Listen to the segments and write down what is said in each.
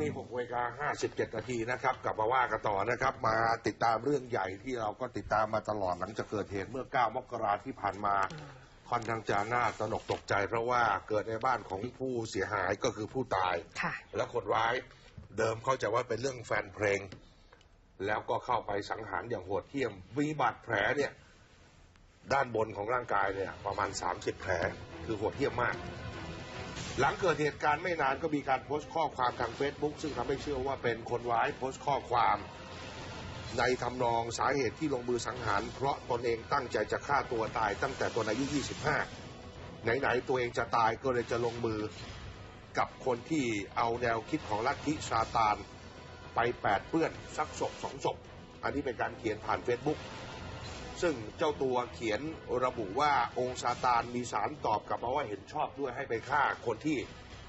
นี้6เวลา57 นาทีนะครับ กลับมาว่ากันต่อนะครับ มาติดตามเรื่องใหญ่ที่เราก็ติดตามมาตลอดหลังจากเกิดเหตุเมื่อ 9 มกราที่ผ่านมาค่อนข้างจะน่าตระหนกตกใจ เพราะว่าเกิดในบ้านของผู้เสียหายก็คือผู้ตายค่ะและคนร้ายเดิมเข้าใจว่าเป็นเรื่องแฟนเพลง แล้วก็เข้าไปสังหารอย่างโหดเหี้ยมมีบาดแผลเนี่ย ด้านบนของร่างกายเนี่ย ประมาณ 30 แผลคือโหดเหี้ยมมาก หลังเกิดเหตุการณ์ไม่นานก็มีการโพสต์ข้อความทาง Facebook ซึ่งทำให้เชื่อว่าเป็นคนร้ายโพสต์ข้อความ ในทำนองสาเหตุที่ลงมือสังหาร เพราะตนเองตั้งใจจะฆ่าตัวตายตั้งแต่ตนอายุ 25 ไหนๆตัวเองจะตายก็เลยจะลงมือกับคนที่เอาแนวคิดของลัทธิซาตานไปแปดเปื้อนสักศพสองศพ อันนี้เป็นการเขียนผ่าน Facebook ซึ่ งเจ้าตัวเขียนระบุว่าองค์ซาตานมีสารตอบกลับมาว่าเห็นชอบด้วยให้ไปฆ่าคนที่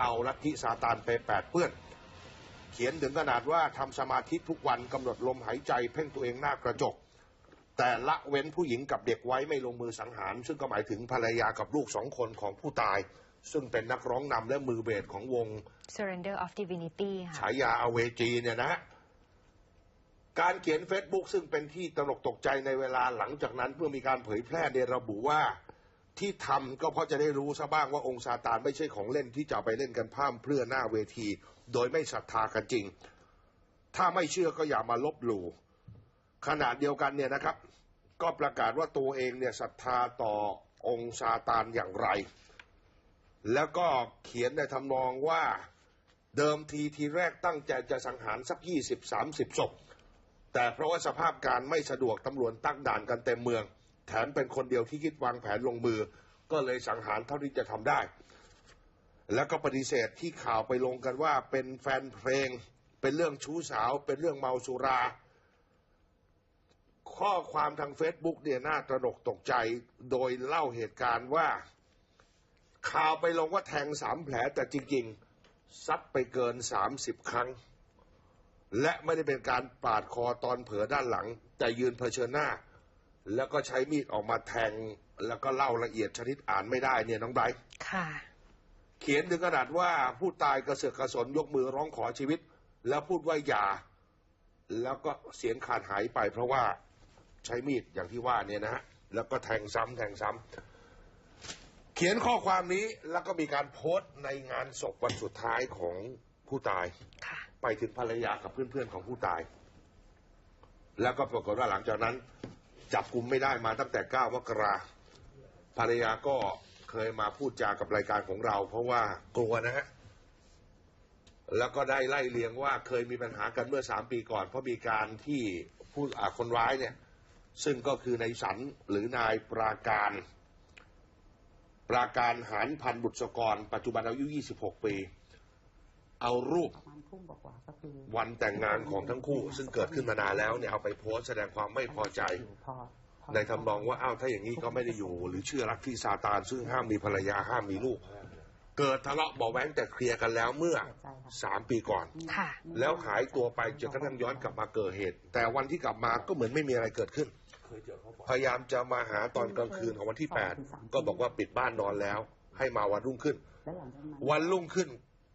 เอาลัทธิซาตานไปแปดเปื้อน เขียนถึงขนาดว่าทำสมาธิทุกวันกำหนดลมหายใจเพ่งตัวเองหน้ากระจก แต่ละเว้นผู้หญิงกับเด็กไว้ไม่ลงมือสังหาร ซึ่งก็หมายถึงภรรยากับลูกสองคนของผู้ตาย ซึ่งเป็นนักร้องนำและมือเบสของวง Surrender of Divinity ค่ะฉายาอเวจีเนี่ยนะฮะ การเขียน Facebook ซึ่งเป็นที่ตลกตกใจในเวลาหลังจากนั้นเพื่อมีการเผยแพร่ในระบุว่าที่ทำก็เพราะจะได้รู้ซะบ้างว่าองค์ซาตานไม่ใช่ของเล่นที่จะไปเล่นกันพร่ำเพรื่อหน้าเวที โดยไม่ศรัทธากันจริง ถ้าไม่เชื่อก็อย่ามาลบหลู่ขณะเดียวกันเนี่ยนะครับ ก็ประกาศว่าตัวเองเนี่ยศรัทธาต่อองค์ซาตานอย่างไร แล้วก็เขียนในทำนองว่าเดิมทีทีแรกตั้งใจจะสังหารสักยี่สิบสามสิบศพ แต่เพราะว่าสภาพการไม่สะดวกตำรวจตั้งด่านกันเต็มเมือง แถมเป็นคนเดียวที่คิดวางแผนลงมือ ก็เลยสังหารเท่าที่จะทำได้ แล้วก็ปฏิเสธที่ข่าวไปลงกันว่าเป็นแฟนเพลง เป็นเรื่องชู้สาว เป็นเรื่องเมาสุรา ข้อความทางเฟซบุ๊กเนี่ยน่าตระหนกตกใจโดยเล่าเหตุการณ์ว่า ข่าวไปลงว่าแทงสามแผลแต่จริงๆซัดไปเกินสามสิบครั้ง และไม่ได้เป็นการปาดคอตอนเผลอด้านหลัง แต่ยืนเผชิญหน้า แล้วก็ใช้มีดออกมาแทง แล้วก็เล่าละเอียดชนิดอ่านไม่ได้เนี่ยน้องไบรท์ค่ะ เขียนถึงขนาดว่าผู้ตายกระเสือกกระสนยกมือร้องขอชีวิต แล้วพูดว่าอย่า แล้วก็เสียงขาดหายไป เพราะว่าใช้มีดอย่างที่ว่าเนี่ยนะฮะแล้วก็แทงซ้ำแทงซ้ำเขียนข้อความนี้แล้วก็มีการโพสต์ในงานศพวันสุดท้ายของผู้ตายค่ะ ไปถึงภรรยากับเพื่อนๆของผู้ตาย แล้วก็ปรากฏว่าหลังจากนั้น จับกลุมไม่ได้มาตั้งแต่ 9 มกราภรรยาก็เคยมาพูดจากับรายการของเรา เพราะว่ากลัวนะฮะแล้วก็ได้ไล่เลียงว่าเคยมีปัญหากันเมื่อสามปีก่อน เพราะมีการที่ผู้อ่าคนร้ายเนี่ย ซึ่งก็คือนายสันหรือนายปราการ ปราการหารพันบุตรกร ปัจจุบันอายุ 26 ปี เอารูปประมาณทุ่มกว่าๆก็คือวันแต่งงานของทั้งคู่ ซึ่งเกิดขึ้นมานานแล้วเนี่ยเอาไปโพสต์แสดงความไม่พอใจพอพอในทำนองว่าอ้าวถ้าอย่างนี้ก็ไม่ได้อยู่ หรือเชื่อรักที่ซาตานซึ่งห้ามมีภรรยาห้ามมีลูก เกิดทะเลาะเบาะแว้งแต่เคลียร์กันแล้วเมื่อสามปีก่อนค่ะแล้วหายตัวไปจนกระทั่งย้อนกลับมาเกิดเหตุ แต่วันที่กลับมาก็เหมือนไม่มีอะไรเกิดขึ้นพยายามจะมาหาตอนกลางคืนของวันที่8ก็บอกว่าปิดบ้านนอนแล้ว ให้มาวันรุ่งขึ้นแล้วหลังจากนั้นวันรุ่งขึ้น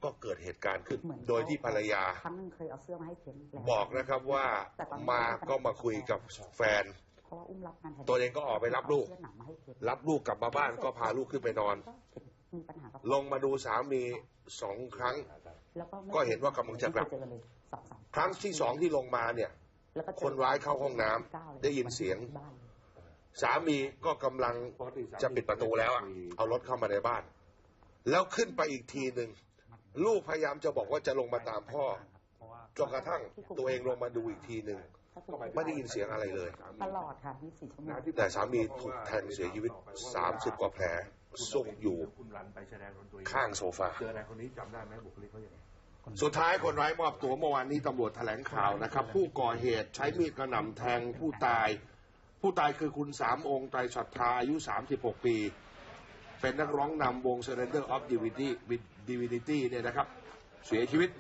ก็เกิดเหตุการณ์ขึ้นเหมือนโดยที่ภรรยาครั้งหนึงเคยเอาเสื้อมาให้เข็นแล้วบอกนะครับว่ามาก็มาคุยกับแฟนเพราะว่าอุ้มรับงานแทนตัวเองก็ออกไปรับลูกเสื้อหนังมาให้เข็นรับลูกกลับมาบ้านก็พาลูกขึ้นไปนอนก็เห็นมีปัญหากับลงมาดูสามีสองครั้งแล้วไม่ก็เห็นว่ากำลังจะกลับไม่เคยเจอกันเลยสองสามครั้งที่สองที่ลงมาเนี่ยแล้วก็เจอคนร้ายเข้าห้องน้ำได้ยินเสียงบ้านสามีก็กำลังจะปิดประตูแล้วอะเอารถเข้ามาในบ้าน แล้วขึ้นไปอีกทีหนึ่ง ลูกพยายามจะบอกว่าจะลงมาตามพ่อจนกระทั่งตัวเองลงมาดูอีกทีหนึ่งไม่ได้ยินเสียงอะไรเลยตลอดค่ะ24ชั่วโมงแต่สามีถูกแทงเสียชีวิต 30 กว่าแผลซุกอยู่คุณรันไปแสดงตนตัวเองข้างโซฟาเจออะไรคนนี้จำได้ไหมบุคลิกเขาอย่างไรสุดท้ายคนร้ายมอบตัวเมื่อวานนี้ตำรวจแถลงข่าวนะครับ ผู้ก่อเหตุใช้มีดกระหน่ำแทงผู้ตาย ผู้ตายคือคุณสามองค์ไตรศรัทธาอายุ 36 ปี เป็นนักร้องนำวง Surrender of Divinity Divinity เนี่ยนะครับ เสียชีวิต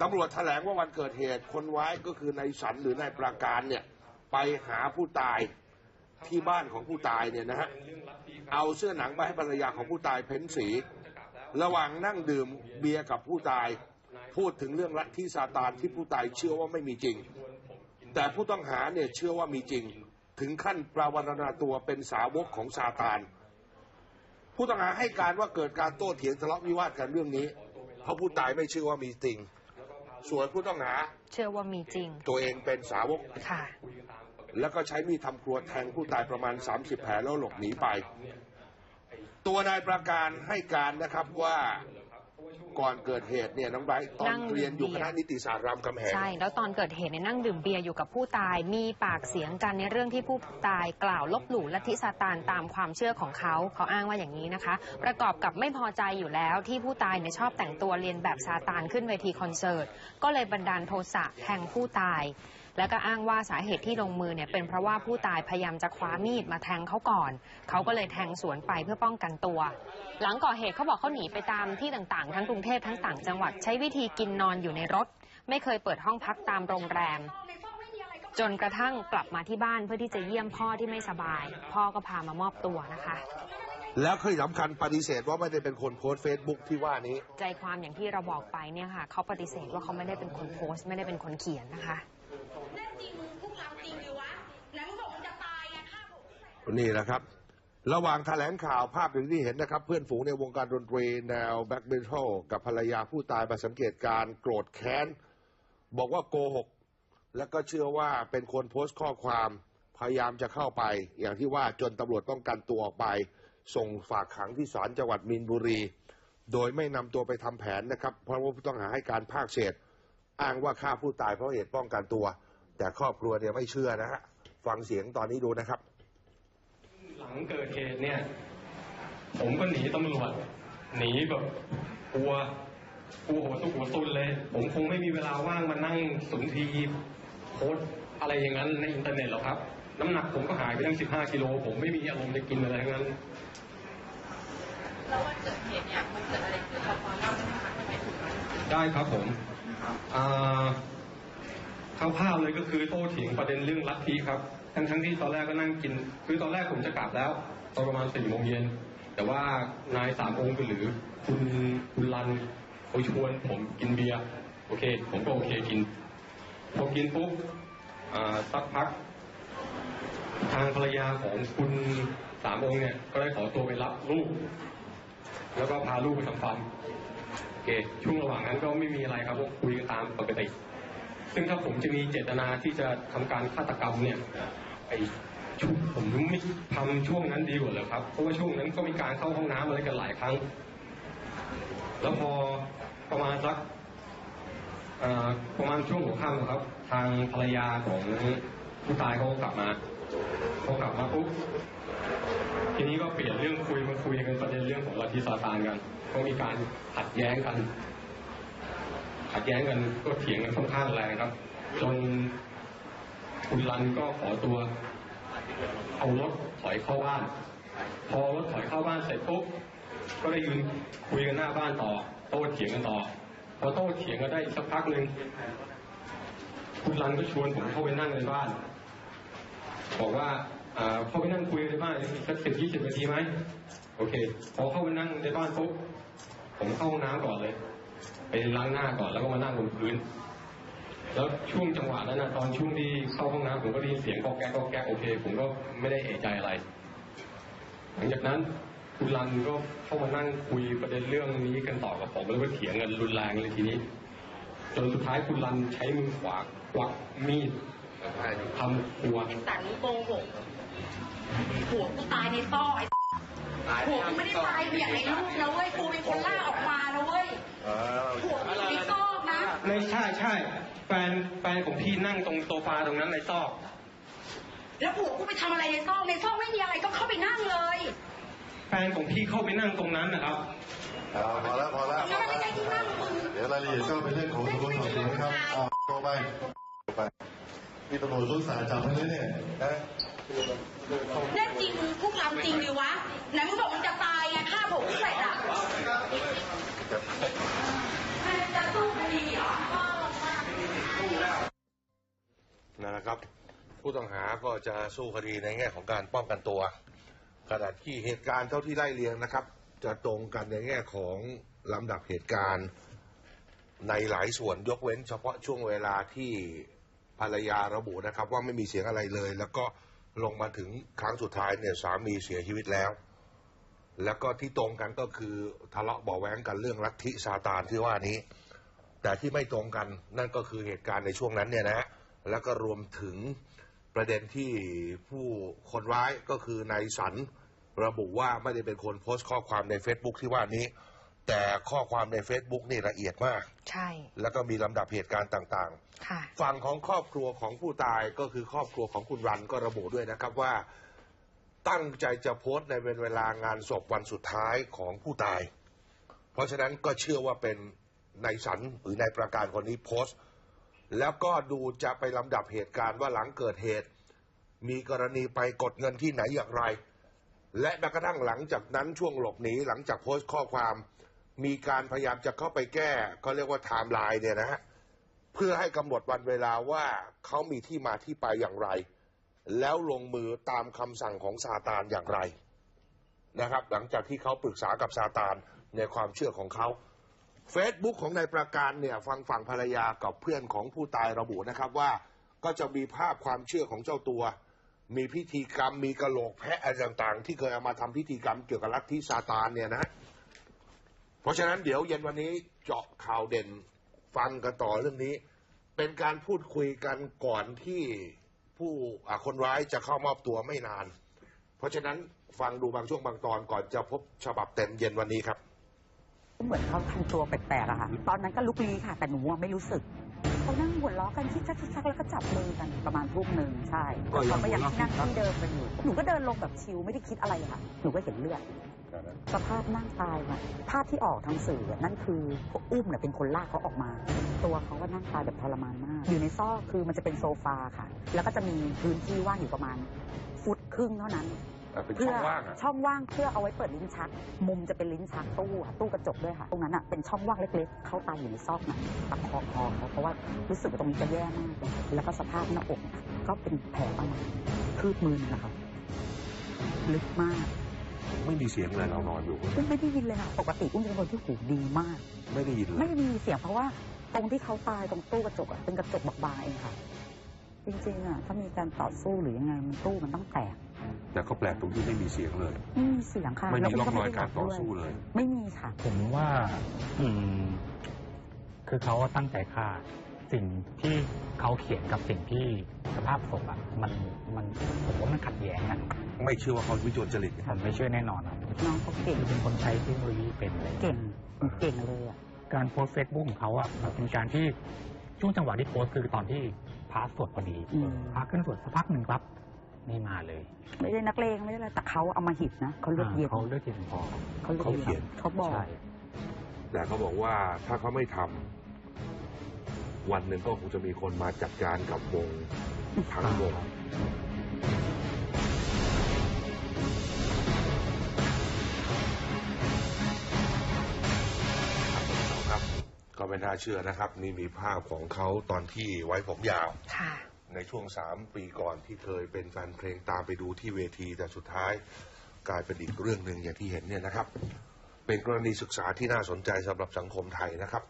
ตำรวจแถลงว่าวันเกิดเหตุคนร้ายก็คือนายสันหรือนายปราการเนี่ย ไปหาผู้ตายที่บ้านของผู้ตายเนี่ยนะฮะเอาเสื้อหนังมาให้ภรรยาของผู้ตายเพ้นสี ระหว่างนั่งดื่มเบียร์กับผู้ตาย พูดถึงเรื่องลัทธิซาตานที่ผู้ตายเชื่อว่าไม่มีจริง แต่ผู้ต้องหาเนี่ยเชื่อว่ามีจริง ถึงขั้นปราวรณาตัวเป็นสาวกของซาตาน ผู้ต้องหาให้การว่าเกิดการโต้เถียงทะเลาะวิวาทกันเรื่องนี้ เพราะผู้ตายไม่เชื่อว่ามีจริง ส่วนผู้ต้องหาเชื่อว่ามีจริง ตัวเองเป็นสาวกค่ะ แล้วก็ใช้มีดทำครัวแทงผู้ตายประมาณ 30 แผลแล้วหลบหนีไป ตัวนายประการให้การนะครับว่า ก่อนเกิดเหตุเนี่ยน้องไบรท์ตอนนั่งเรียนอยู่คณะนิติศาสตร์รามคำแหง ใช่ แล้วตอนเกิดเหตุเนี่ยนั่งดื่มเบียร์อยู่กับผู้ตาย มีปากเสียงกันในเรื่องที่ผู้ตายกล่าวลบหลู่ลัทธิซาตานตามความเชื่อของเขา เขาอ้างว่าอย่างนี้นะคะ ประกอบกับไม่พอใจอยู่แล้วที่ผู้ตายเนี่ยชอบแต่งตัวเรียนแบบซาตานขึ้นเวทีคอนเสิร์ต ก็เลยบันดาลโทสะแทงผู้ตาย แล้วก็อ้างว่าสาเหตุที่ลงมือเนี่ยเป็นเพราะว่าผู้ตายพยายามจะคว้ามีดมาแทงเขาก่อน เขาก็เลยแทงสวนไปเพื่อป้องกันตัว หลังก่อเหตุเขาบอกเขาหนีไปตามที่ต่างๆ ทั้งกรุงเทพทั้งต่างจังหวัดใช้วิธีกินนอนอยู่ในรถ ไม่เคยเปิดห้องพักตามโรงแรม จนกระทั่งกลับมาที่บ้านเพื่อที่จะเยี่ยมพ่อที่ไม่สบาย พ่อก็พามามอบตัวนะคะแล้วที่สำคัญปฏิเสธว่าไม่ได้เป็นคนโพสต์เฟซบุ๊กที่ว่านี้ ใจความอย่างที่เราบอกไปเนี่ยค่ะเขาปฏิเสธว่าเขาไม่ได้เป็นคนโพสต์ไม่ได้เป็นคนเขียนนะคะ นี่แหละครับ ระหว่างแถลงข่าวภาพอย่างที่เห็นนะครับ เพื่อนฝูงในวงการดนตรีแนวแบ็กเมทัลกับภรรยาผู้ตายมาสังเกตการโกรธแค้น บอกว่าโกหก แล้วก็เชื่อว่าเป็นคนโพสต์ข้อความพยายามจะเข้าไป อย่างที่ว่าจนตำรวจต้องกันตัวออกไป ส่งฝากขังที่ศาลจังหวัดมีนบุรี โดยไม่นำตัวไปทำแผนนะครับ เพราะว่าผู้ต้องหาให้การภาคเศษ อ้างว่าฆ่าผู้ตายเพราะเหตุป้องกันตัว แต่ครอบครัวเนี่ยไม่เชื่อนะฮะฟังเสียงตอนนี้ดูนะครับ หลังเกิดเหตุเนี่ย ผมก็หนีตำรวจ หนีแบบกลัวกลัวหัวตุกหัวตุนเลย ผมคงไม่มีเวลาว่างมานั่งสุนทรีโพสต์อะไรอย่างนั้นในอินเทอร์เน็ตหรอกครับ น้ำหนักผมก็หายไปตั้ง15กิโล ผมไม่มีอารมณ์จะกินอะไรทั้งนั้นแล้ววันเกิดเหตุเนี่ยมันเกิดอะไรขึ้นเราพอเล่าได้ไหมคะทำไมถึงมันได้ครับผมอ่าคร่าวๆเลยก็คือโต้เถียงประเด็นเรื่องลัทธิครับ ทั้งทั้งๆที่ตอนแรกก็นั่งกิน คือตอนแรกผมจะกลับแล้วตอนประมาณสี่โมงเย็น แต่ว่านายสามองค์หรือคุณคุณรันเขาชวนผมกินเบียร์โอเค ผมก็โอเคกินพอกินปุ๊บสักพัก ทางภรรยาของคุณสามองค์เนี่ย ก็ได้ขอตัวไปรับลูก แล้วก็พาลูกไปทำฟันโอเค ช่วงระหว่างนั้นก็ไม่มีอะไรครับก็คุยกันตามปกติ ซึ่งถ้าผมจะมีเจตนาที่จะทำการฆาตกรรมเนี่ยไอช่วงผมไม่ทำช่วงนั้นดีกว่าเลยครับเพราะว่าช่วงนั้นก็มีการเข้าห้องน้ำอะไรกันหลายครั้ง แล้วพอประมาณสักประมาณช่วงหัวค่ำครับ ทางภรรยาของผู้ตายเขาก็กลับมาเขากลับมาปุ๊บทีนี้ก็เปลี่ยนเรื่องคุยมาคุยกันประเด็นเรื่องของลัทธิซาตานกันก็มีการขัดแย้งกัน ขัดแย้งกันก็เถียงกันค่อนข้างแรงครับ จนคุณรันก็ขอตัว เอารถถอยเข้าบ้าน พอรถถอยเข้าบ้านเสร็จปุ๊บก็ได้ยืนคุยกันหน้าบ้านต่อ โต้เถียงกันต่อ พอโต้เถียงกันได้อีกสักพักหนึ่งคุณรันก็ชวนผมเข้าไปนั่งในบ้าน บอกว่าอ่าเข้าไปนั่งคุยในบ้านสักสิบยี่สิบนาทีไหมโอเค พอเข้าไปนั่งในบ้านปุ๊บผมเข้าห้องน้ำก่อนเลย ไปล้างหน้าก่อนแล้วก็มานั่งบนพื้น แล้วช่วงจังหวะนั้นนะตอนช่วงที่เข้าห้องน้ำผมก็ได้ยินเสียงกอกแก๊กกอกแก๊กโอเค ผมก็ไม่ได้เอะใจอะไร หลังจากนั้นคุณรันก็เข้ามานั่งคุยประเด็นเรื่องนี้กันต่อกับผมแล้วก็เถียงกันรุนแรงเลยทีนี้จนสุดท้ายคุณรันใช้มือขวากวักมีดทำครัว ไอ้สันมึงโกหกผัวกูตายในซอกไอ้ ผัวกูไม่ได้ตายอย่างในรูปนะเว้ยกูเป็นคนล่าออกมานะเว้ยผัวกูอยู่ในซอกนะไม่ใช่ใช่แฟนแฟนของพี่นั่งตรงโซฟาตรงนั้นในซอก แล้วผัวกูไปทำอะไรในซอกในซอกไม่มีอะไรก็เข้าไปนั่งเลย แฟนของพี่เข้าไปนั่งตรงนั้นนะครับเอาพอแล้วพอแล้วแล้วมันไม่ใช่ที่นั่งมึงเดี๋ยวรายละเอียดก็เป็นเรื่องของสำนวนสอบสวนครับเอาโทรไปไปนี่ตำรวจชุดสายจับให้เลยเนี่ยนะ แน่จริงมึงพวกเราจริงหรือวะ ไหนมึงบอกมึงจะตายไงฆ่าผมเสร็จอะจะสู้คดีเหรอนั่นแหละครับ ผู้ต้องหาก็จะสู้คดีในแง่ของการป้องกันตัวขณะที่เหตุการณ์เท่าที่ไล่เรียงนะครับ จะตรงกันในแง่ของลำดับเหตุการณ์ในหลายส่วนยกเว้น เฉพาะช่วงเวลาที่ภรรยาระบุนะครับ ว่าไม่มีเสียงอะไรเลย แล้วก็ ลงมาถึงครั้งสุดท้ายเนี่ยสามีเสียชีวิตแล้ว แล้วก็ที่ตรงกันก็คือทะเลาะเบาแว้งกันเรื่องลัทธิซาตานที่ว่านี้ แต่ที่ไม่ตรงกันนั่นก็คือเหตุการณ์ในช่วงนั้นเนี่ยนะฮะแล้วก็รวมถึงประเด็นที่ผู้คนร้ายก็คือนายสันระบุว่าไม่ได้เป็นคนโพสต์ข้อความใน Facebook ที่ว่านี้ แต่ข้อความใน Facebook นี่ละเอียดมาก ใช่ แล้วก็มีลำดับเหตุการณ์ต่างค่ะ ๆ ฝั่งของครอบครัวของผู้ตายก็คือครอบครัวของคุณรันก็ระบุด้วยนะครับว่า ตั้งใจจะโพสต์ในเวลางานศพวันสุดท้ายของผู้ตาย เพราะฉะนั้นก็เชื่อว่าเป็นนายสันหรือนายประการคนนี้โพสต์ แล้วก็ดูจะไปลำดับเหตุการณ์ว่าหลังเกิดเหตุ มีกรณีไปกดเงินที่ไหนอย่างไร และแม้กระทั่งหลังจากนั้นช่วงหลบหนีหลังจากโพสต์ข้อความ มีการพยายามจะเข้าไปแก้ก็เรียกว่าไทม์ไลน์เนี่ยนะฮะเพื่อให้กำหนดวันเวลาว่าเขามีที่มาที่ไปอย่างไร แล้วลงมือตามคำสั่งของซาตานอย่างไรนะครับ หลังจากที่เขาปรึกษากับซาตานในความเชื่อของเขาเฟซบุ๊กของนายประการเนี่ยฟังฝั่งภรรยากับเพื่อนของผู้ตายระบุนะครับว่าก็จะมีภาพความเชื่อของเจ้าตัว มีพิธีกรรมมีกระโหลกแพะอะไรต่างๆ ที่เคยเอามาทำพิธีกรรมเกี่ยวกับลัทธิซาตานเนี่ยนะ เพราะฉะนั้นเดี๋ยวเย็นวันนี้เจาะข่าวเด่นฟังกันต่อเรื่องนี้ เป็นการพูดคุยกันก่อนที่ผู้คนร้ายจะเข้ามอบตัวไม่นาน เพราะฉะนั้นฟังดูบางช่วงบางตอนก่อนจะพบฉบับเต็มเย็นวันนี้ครับ เหมือนเขาทำตัวแปลกๆอะค่ะ ตอนนั้นก็ลุกลี้ค่ะ แต่หนูไม่รู้สึก เขานั่งหัวล้อกันชิกชักชิกชักแล้วก็จับมือกันประมาณทุ่มหนึ่งใช่ก็ยัง เขาก็ยังหัวเราะนั่งที่เดิมกันอยู่หนูก็เดินลงแบบชิลไม่ได้คิดอะไรค่ะ หนูก็เห็นเลือด สภาพนั่งตายค่ะภาพที่ออกทางสื่ออะนั่นคืออุ้มเนี่ยเป็นคนลากเขาออกมา ตัวเขาก็นั่งตายแบบทรมานมาก อยู่ในซอกคือมันจะเป็นโซฟาค่ะ แล้วก็จะมีพื้นที่ว่างอยู่ประมาณ ฟุตครึ่งเท่านั้น อะเป็นเพื่ช่องว่างอะช่องว่างเพื่อเอาไว้เปิดลิ้นชัก มุมจะเป็นลิ้นชักตู้ค่ะตู้กระจกด้วยค่ะ ตรงนั้นอะเป็นช่องว่างเล็กๆ เขาตายอยู่ในซอกนั้นตัดคอคอเขาเพราะว่ารู้สึกว่าตรงนี้จะแย่มากเลยแล้วก็สภาพหน้าอกอะก็เป็นแผลประมาณคืบมือนะคะลึกมาก ไม่มีเสียงเลยเรานอนอยู่อุ้มไม่ได้ยินเลยค่ะ ปกติอุ้มเป็นคนที่หูดีมาก ไม่ได้ยินเลไม่ยได้มีเสียงเพราะว่าตรงที่เขาตายตรงตู้กระจกอะเป็นกระจกบางๆเองค่ะ จริงๆอะถ้ามีการต่อสู้หรือยังไงมันตู้มันต้องแตก แต่ก็แปลกตรงที่ไม่มีเสียงเลย ไม่มีเสียงค่ะไม่มีแล้วร่องรอยไม่ได้การต่อด้วยสู้เลย ไม่มีค่ะ ผมว่า อืม คือเขาตั้งใจฆ่า สิ่งที่เขาเขียนกับสิ่งที่สภาพศพอะมันมันผมว่ามันขัดแย้งกันไม่เชื่อว่าเขาวิจารจริตผมไม่เชื่อแน่นอนครับน้องเขาเก่งคือเป็นคนใช้เทคโนโลยีเป็นเลยเก่งเก่งเลยอะการโพสเฟซบุ๊กของเขาอะมันเป็นการที่ช่วงจังหวะที่โพสต์คือตอนที่พระสวดพอดีอืมพระขึ้นสวดสักพักหนึ่งครับ ไม่มาเลย ไม่ได้นักเลงไม่ได้อะไรแต่เขาเอามาหิดนะเขาเลือกเย็นเขาเลือกเย็นพอเขาลือกเขาเขียน เขาบอก ใช่ แต่เขาบอกว่าถ้าเขาไม่ทำวันหนึ่งก็คงจะมีคนมาจัดการกับวงทั้งวงครับก็ไม่น่าเชื่อนะครับ นี่มีภาพของเขาตอนที่ไว้ผมยาว ค่ะ ในช่วงสามปีก่อนที่เคยเป็นแฟนเพลงตามไปดูที่เวทีแต่สุดท้ายกลายเป็นอีกเรื่องหนึ่งอย่างที่เห็นเนี่ยนะครับ เป็นกรณีศึกษาที่น่าสนใจสำหรับสังคมไทยนะครับ